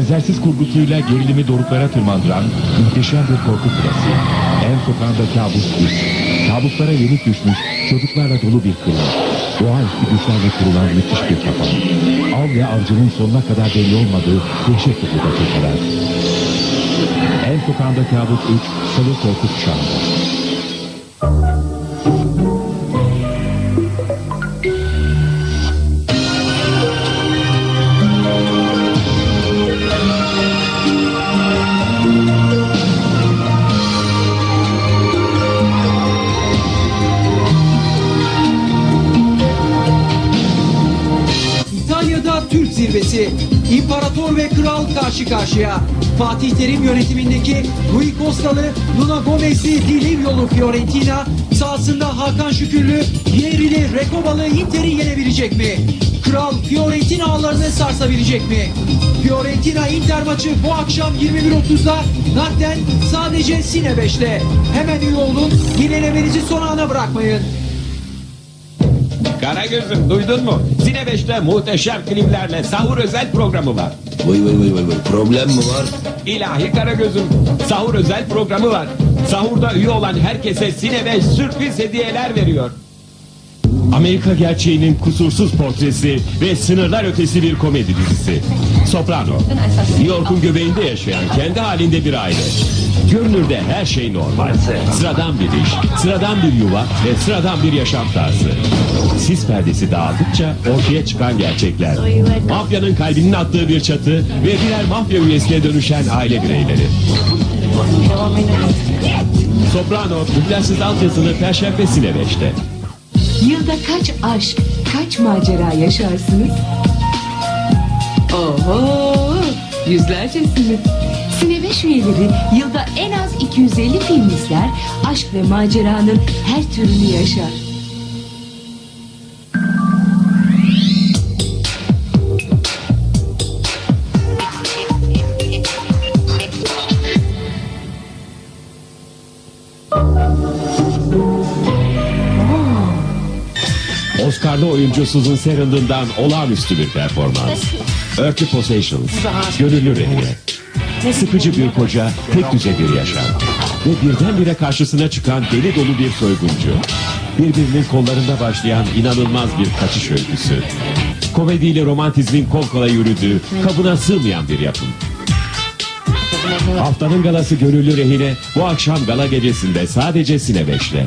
Benzersiz kurgusuyla gerilimi doruklara tırmandıran muhteşem bir korku klasiği. En sokağında kabus bir. Kabuslara yenik düşmüş çocuklarla dolu bir kılı. Doğaüstü güçlerle kurulan müthiş bir kapanı. Av ve avcının sonuna kadar belli olmadığı dehşet dolu dakikalar. En sokağında kabus 3 salı korku kuşağında. Zirvesi. İmparator ve kral karşı karşıya. Fatih Terim yönetimindeki Rui Costalı, Luna Gomez'li Dilim yolu Fiorentina, sahasında Hakan Şükürlü, Vieri'li Recobalı Inter'i yenebilecek mi? Kral Fiorentina ağlarını sarsabilecek mi? Fiorentina Inter maçı bu akşam 21.30'da nakden sadece Sine 5'te. Hemen üye olun, yenilemenizi son ana bırakmayın. Karagöz'üm duydun mu? Zine 5'te muhteşem filmlerle sahur özel programı var. Vay vay vay vay vay. Problem mi var? İlahi Karagöz'üm sahur özel programı var. Sahurda üye olan herkese Sine 5 sürpriz hediyeler veriyor. Amerika gerçeğinin kusursuz portresi ve sınırlar ötesi bir komedi dizisi. Soprano. New York'un göbeğinde yaşayan kendi halinde bir aile. Görünürde her şey normal. Sıradan bir iş, sıradan bir yuva ve sıradan bir yaşam tarzı. Sis perdesi dağıldıkça ortaya çıkan gerçekler. Mafyanın kalbinin attığı bir çatı ve birer mafya üyesine dönüşen aile bireyleri. Soprano, dublajsız altyazılı Perşembe Sine 5'te. Yılda kaç aşk, kaç macera yaşarsınız? Oho, yüzlercesini. Sine 5 üyeleri yılda en az 250 film izler, aşk ve maceranın her türünü yaşar. Oscar'lı oyuncu Susan Sarandon'dan olağanüstü bir performans. Earthly Possessions, gönüllü rehine. Sıkıcı bir koca, tek düze bir yaşam. Ve birdenbire karşısına çıkan deli dolu bir soyguncu. Birbirinin kollarında başlayan inanılmaz bir kaçış öyküsü. Komediyle romantizmin kol kola yürüdüğü, kabına sığmayan bir yapım. Haftanın galası gönüllü rehine bu akşam gala gecesinde sadece Sine 5'te.